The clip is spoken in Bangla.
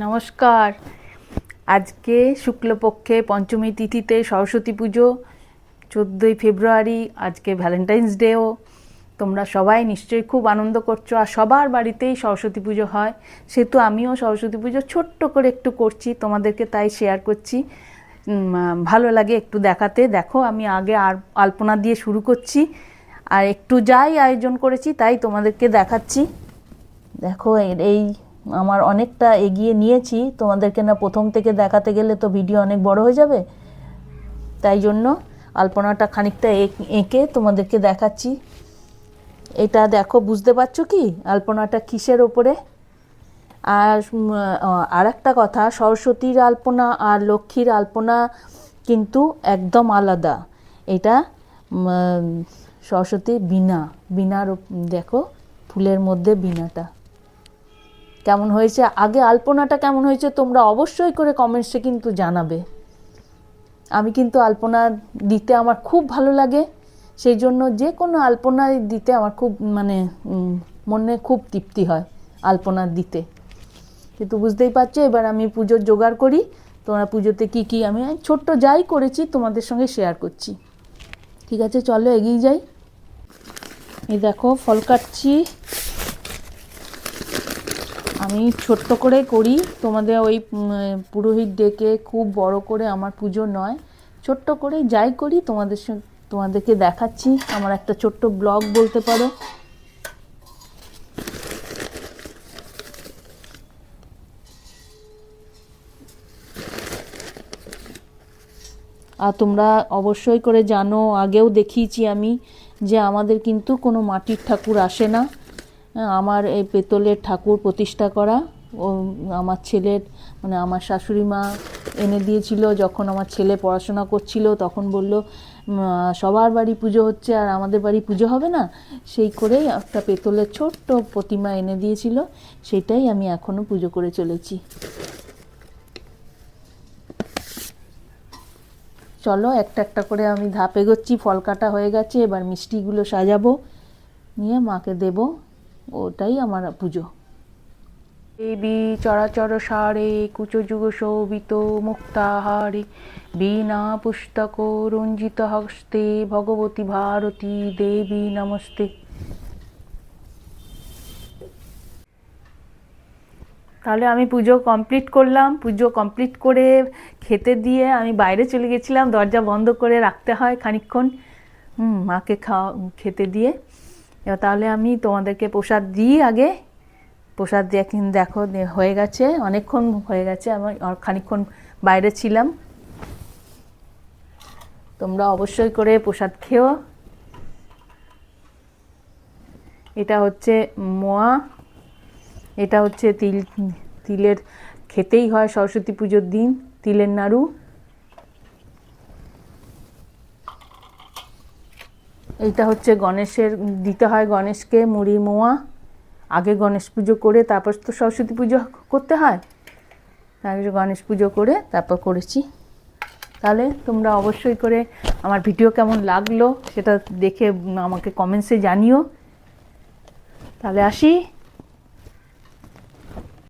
নমস্কার। আজকে শুক্লপক্ষে পঞ্চমী তিথিতে সরস্বতী পুজো, চোদ্দোই ফেব্রুয়ারি, আজকে ভ্যালেন্টাইন্স ডেও তোমরা সবাই নিশ্চয়ই খুব আনন্দ করছ আর সবার বাড়িতেই সরস্বতী পুজো হয়। সেহেতু আমিও সরস্বতী পুজো ছোট্ট করে একটু করছি, তোমাদেরকে তাই শেয়ার করছি। ভালো লাগে একটু দেখাতে। দেখো, আমি আগে আর আলপনা দিয়ে শুরু করছি। আর একটু যাই আয়োজন করেছি, তাই তোমাদেরকে দেখাচ্ছি। দেখো এই আমার অনেকটা এগিয়ে নিয়েছি। তোমাদেরকে না প্রথম থেকে দেখাতে গেলে তো ভিডিও অনেক বড় হয়ে যাবে। তাই জন্য আলপনাটা খানিকটা এঁক- তোমাদেরকে দেখাচ্ছি। এটা দেখো, বুঝতে পারছ কি? আলপনাটা কিসের ওপরে? আর আর একটা কথা, সরস্বতীর আলপনা আর লক্ষ্মীর আলপনা কিন্তু একদম আলাদা। এটা সরস্বতী বীণা, বীণার দেখো, ফুলের মধ্যে বীণাটা। কেমন হয়েছে? আগে আলপনাটা কেমন হয়েছে তোমরা অবশ্যই করে কমেন্টসে কিন্তু জানাবে। আমি কিন্তু আলপনা দিতে আমার খুব ভালো লাগে। সেই জন্য যে কোনো আলপনা দিতে আমার খুব মানে মনে খুব তৃপ্তি হয় আলপনা দিতে। কিন্তু বুঝতেই পারছ, এবার আমি পুজোর জোগাড় করি। তোমরা পুজোতে কি কি আমি ছোট্ট যাই করেছি তোমাদের সঙ্গে শেয়ার করছি। ঠিক আছে, চলো এগিয়ে যাই। এই দেখো, ফল কাটছি। আমি ছোট্ট করে করি। তোমাদের ওই পুরোহিত ডেকে খুব বড় করে আমার পুজো নয়। ছোট্ট করে যাই করি, তোমাদের তোমাদেরকে দেখাচ্ছি। আমার একটা ছোট্ট ব্লগ বলতে পারো। আর তোমরা অবশ্যই করে জানো, আগেও দেখিয়েছি আমি, যে আমাদের কিন্তু কোনো মাটির ঠাকুর আসে না। আমার এই পেতলের ঠাকুর প্রতিষ্ঠা করা। ও, আমার ছেলের মানে আমার শাশুড়ি মা এনে দিয়েছিল, যখন আমার ছেলে পড়াশোনা করছিল, তখন বলল সবার বাড়ি পুজো হচ্ছে আর আমাদের বাড়ি পুজো হবে না? সেই করেই একটা পেতলের ছোট্ট প্রতিমা এনে দিয়েছিল, সেটাই আমি এখনও পুজো করে চলেছি। চলো, একটা একটা করে আমি ধাপ এগোচ্ছি, ফল কাটা হয়ে গেছে, এবার মিষ্টিগুলো সাজাবো, নিয়ে মাকে দেব। ওটাই আমার পুজো। দেবী চরাচর সারে কুচযুগ শোভিত মুক্তাহারে বীণা পুস্তক রঞ্জিত হস্তে ভগবতী ভারতী দেবী নমস্তে। তাহলে আমি পুজো কমপ্লিট করলাম। পুজো কমপ্লিট করে খেতে দিয়ে আমি বাইরে চলে গেছিলাম। দরজা বন্ধ করে রাখতে হয় খানিকক্ষণ। হুম, মাকে খাওয়া খেতে দিয়ে। এবার তাহলে আমি তোমাদেরকে প্রসাদ দিই আগে। প্রসাদ দিয়ে এখন দেখো হয়ে গেছে, অনেকক্ষণ হয়ে গেছে, আমি খানিকক্ষণ বাইরে ছিলাম। তোমরা অবশ্যই করে প্রসাদ খেও। এটা হচ্ছে মোয়া। এটা হচ্ছে তিল, তিলের, খেতেই হয় সরস্বতী পুজোর দিন, তিলের নাড়ু। এইটা হচ্ছে গণেশের, দিতে হয় গণেশকে মুড়ি, মোয়া। আগে গণেশ পুজো করে তারপর তো সরস্বতী পুজো করতে হয়। তারপরে গণেশ পুজো করে তারপর করেছি। তাহলে তোমরা অবশ্যই করে আমার ভিডিও কেমন লাগল সেটা দেখে আমাকে কমেন্টসে জানিও। তাহলে আসি।